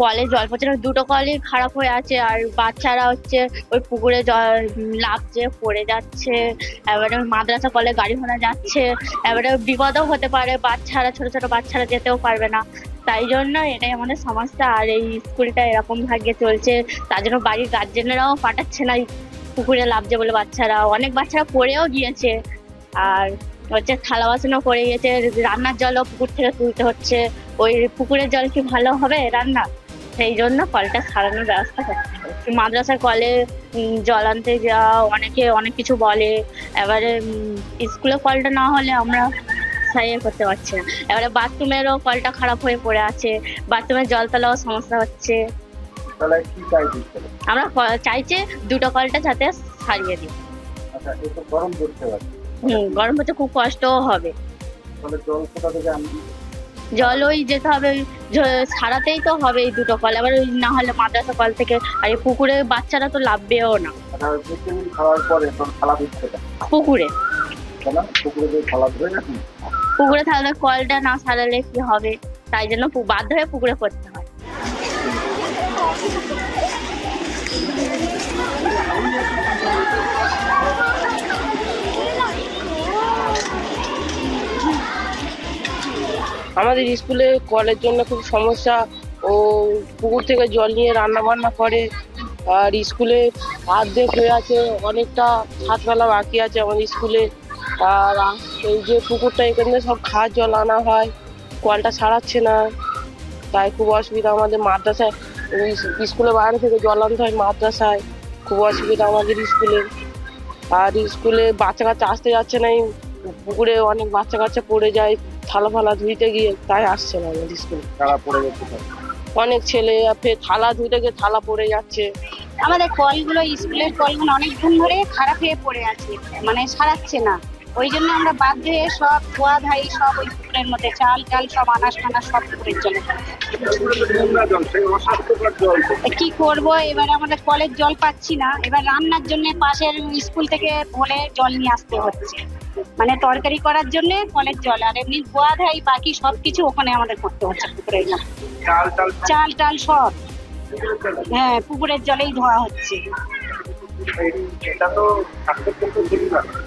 কলে জল পড়ছে, না, দুটো কলই খারাপ হয়ে আছে আর বাচ্চারা হচ্ছে ওই পুকুরে জল লাফছে পড়ে যাচ্ছে, এবারে মাদ্রাসা কলে গাড়ি ঘোড়া যাচ্ছে, এবারে বিপদও হতে পারে, বাচ্চারা, ছোট ছোট বাচ্চারা যেতেও পারবে না। তাই জন্য এটাই আমাদের সমস্যা, আর এই স্কুলটা এরকম ভাগ্যে চলছে, তার জন্য বাড়ির গার্জেনরাও পাঠাচ্ছে না পুকুরে লাফছে বলে বাচ্চারা। অনেক বাচ্চারা পড়েও গিয়েছে, আর হচ্ছে থালা বাসনও পড়ে গিয়েছে, রান্নার জলও পুকুর থেকে তুলতে হচ্ছে। ওই পুকুরের জল কি ভালো হবে রান্না? সেই জন্য কলটা সারানোর ব্যবস্থা করতে হবে। মাদ্রাসার কলে জল আনতে যাওয়া অনেকে অনেক কিছু বলে। এবারে স্কুলে কলটা না হলে আমরা সাইয়ে করতে পারছি না। এবারে বাথরুমেরও কলটা খারাপ হয়ে পড়ে আছে। বাথরুমের জল তোলাও সমস্যা হচ্ছে? আমরা চাইছি দুটো কলটা যাতে সারিয়ে দিই। আচ্ছা গরম করতে হচ্ছে খুব কষ্টও হবে। জল জল ওই যেতে হবে ওই সারাতেই তো হবে এই দুটো কল। আবার ওই না হলে মাদ্রাসা কল থেকে আর এই পুকুরে বাচ্চারা তো লাভবেও না। পুকুরে। পুকুরে তাহলে কলটা না সারালে কি হবে? তাই জন্য বাধ্য হয়ে পুকুরে করতে হয়। আমাদের স্কুলে কলের জন্য খুব সমস্যা। ও পুকুর থেকে জল নিয়ে রান্না বান্না করে। আর স্কুলে অর্ধেক হয়ে আছে, অনেকটা হাত ফেলা বাকি আছে আমাদের স্কুলে। আর এই যে পুকুরটা, এখান থেকে সব খাওয়ার জল আনা হয়। কলটা সারাচ্ছে না। তাই খুব অসুবিধা আমাদের মাদ্রাসায়। স্কুলে বাইরে থেকে জল আনতে হয় মাদ্রাসায়। খুব অসুবিধা আমাদের স্কুলে। আর স্কুলে বাচ্চা কাচ্চা আসতে যাচ্ছে না পুকুরে, অনেক বাচ্চা কাচ্চা পড়ে যায়। থালা ফালা ধুইতে গিয়ে তাই আসছে না আমাদের স্কুলে। তারা পড়ে যাচ্ছে অনেক ছেলে ফের থালা ধুইতে গিয়ে থালা পড়ে যাচ্ছে। আমাদের কলগুলো স্কুলের কলগুলো অনেক দিন ধরে খারাপ হয়ে পড়ে আছে মানে সারাচ্ছে না। ওই জন্য আমরা বাধ্য হয়ে সব ধোয়া ধাই সব ওই পুকুরের মধ্যে চাল টাল সব আনাজ টানাজ সব পুকুরের জল। কি করব? এবার আমাদের কলের জল পাচ্ছি না। এবার রান্নার জন্য পাশের স্কুল থেকে বলে জল নিয়ে আসতে হচ্ছে। মানে তরকারি করার জন্য কলের জল। আর এমনি ধোয়া ধাই বাকি সব কিছু ওখানে আমাদের করতে হচ্ছে পুকুরের জল। চাল টাল সব। হ্যাঁ পুকুরের জলেই ধোয়া হচ্ছে।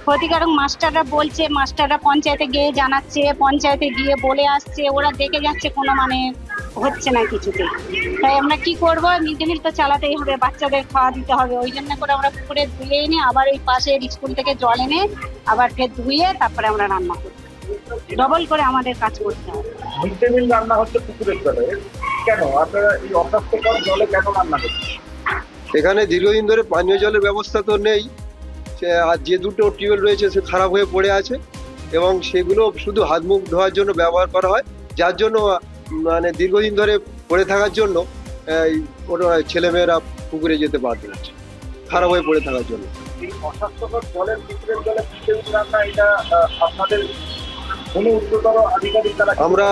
ক্ষতিকারক মাস্টাররা বলছে, মাস্টাররা পঞ্চায়েতে গিয়ে জানাচ্ছে, পঞ্চায়েতে গিয়ে বলে আসছে, ওরা দেখে যাচ্ছে কোনো মানে হচ্ছে না কিছুতে। তাই আমরা কি করব? মিড ডে মিল তো চালাতেই হবে, বাচ্চাদের খাওয়া দিতে হবে। ওই জন্য করে আমরা পুকুরে ধুয়ে এনে আবার ওই পাশের স্কুল থেকে জল এনে আবার ফের ধুয়ে তারপরে আমরা রান্না করি ডবল করে আমাদের কাজ করতে হবে। মিড ডে মিল রান্না হচ্ছে পুকুরের জলে। কেন? আপনারা এই অস্বাস্থ্যকর জলে কেন রান্না করছেন? এখানে দীর্ঘদিন ধরে পানীয় জলের ব্যবস্থা তো নেই। আর যে দুটো টিউবওয়েল রয়েছে সে খারাপ হয়ে পড়ে আছে এবং সেগুলো শুধু হাত মুখ ধোয়ার জন্য ব্যবহার করা হয়। যার জন্য মানে দীর্ঘদিন ধরে পড়ে থাকার জন্য ছেলেমেয়েরা পুকুরে যেতে বাধ্য হচ্ছে। খারাপ হয়ে পড়ে থাকার জন্য। অস্বাস্থ্যকর জলের পুকুরের জলে রান্না এটা আপনাদের আমরা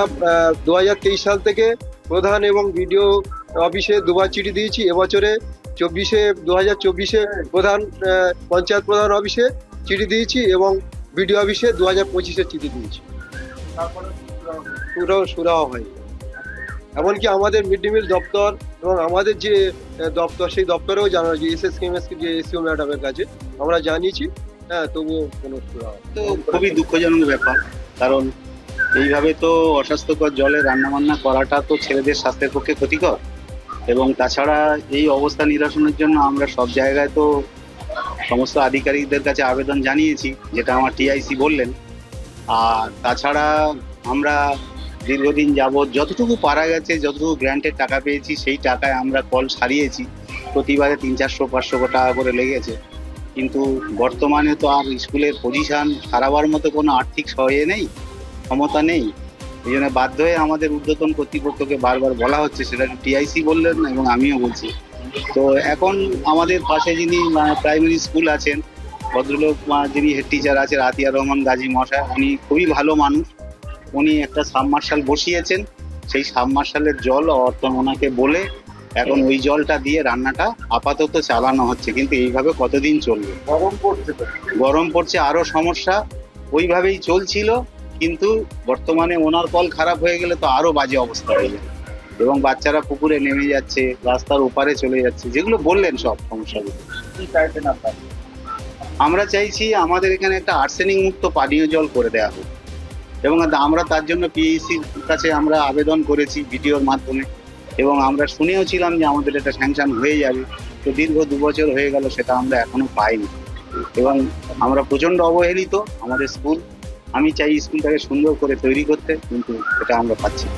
দু হাজার তেইশ সাল থেকে প্রধান এবং বিডিও অফিসে দুবার চিঠি দিয়েছি। এবছরে চব্বিশে দু হাজার চব্বিশে প্রধান পঞ্চায়েত প্রধান অফিসে চিঠি দিয়েছি এবং বিডিও অফিসে দু হাজার পঁচিশে চিঠি দিয়েছি। পুরো সুরাহ হয়। এমনকি আমাদের মিড ডে মিল দপ্তর এবং আমাদের যে দপ্তর সেই দপ্তরেও জানা যে S S K M S যে এসিও ম্যাডামের কাছে আমরা জানিয়েছি হ্যাঁ তবুও কোনো সুরাহ তো খুবই দুঃখজনক ব্যাপার কারণ এইভাবে তো অস্বাস্থ্যকর জলে রান্নাবান্না করাটা তো ছেলেদের স্বাস্থ্যের পক্ষে ক্ষতিকর। এবং তাছাড়া এই অবস্থা নিরসনের জন্য আমরা সব জায়গায় তো সমস্ত আধিকারিকদের কাছে আবেদন জানিয়েছি, যেটা আমার টিআইসি বললেন। আর তাছাড়া আমরা দীর্ঘদিন যাবৎ যতটুকু পারা গেছে, যতটুকু গ্র্যান্টের টাকা পেয়েছি, সেই টাকায় আমরা কল সারিয়েছি। প্রতিবারে তিন চারশো, পাঁচশো টাকা করে লেগেছে। কিন্তু বর্তমানে তো আর স্কুলের পজিশন সারাবার মতো কোনো আর্থিক সহায় নেই, ক্ষমতা নেই। এই জন্য বাধ্য হয়ে আমাদের ঊর্ধ্বতন কর্তৃপক্ষকে বারবার বলা হচ্ছে সেটা টিআইসি বললেন এবং আমিও বলছি। তো এখন আমাদের পাশে যিনি প্রাইমারি স্কুল আছেন ভদ্রলোক যিনি হেড টিচার আছেন আতিয়া রহমান গাজী মশাই উনি খুবই ভালো মানুষ। উনি একটা সাবমার্শাল বসিয়েছেন সেই সাবমার্শালের জল অর্থ ওনাকে বলে এখন ওই জলটা দিয়ে রান্নাটা আপাতত চালানো হচ্ছে কিন্তু এইভাবে কতদিন চলবে? গরম পড়ছে তো। গরম পড়ছে আরও সমস্যা। ওইভাবেই চলছিল। কিন্তু বর্তমানে ওনার কল খারাপ হয়ে গেলে তো আরও বাজে অবস্থা হয়ে যাবে এবং বাচ্চারা পুকুরে নেমে যাচ্ছে রাস্তার ওপারে চলে যাচ্ছে যেগুলো বললেন সব সমস্যাগুলো আমরা চাইছি আমাদের এখানে একটা আর্সেনিক মুক্ত পানীয় জল করে দেওয়া হোক। এবং আমরা তার জন্য পিএইসির কাছে আমরা আবেদন করেছি ভিডিওর মাধ্যমে। এবং আমরা শুনেও ছিলাম যে আমাদের এটা স্যাংশন হয়ে যাবে। তো দীর্ঘ দু বছর হয়ে গেল সেটা আমরা এখনও পাইনি। এবং আমরা প্রচণ্ড অবহেলিত আমাদের স্কুল আমি চাই স্কুলটাকে সুন্দর করে তৈরি করতে কিন্তু এটা আমরা পাচ্ছি না।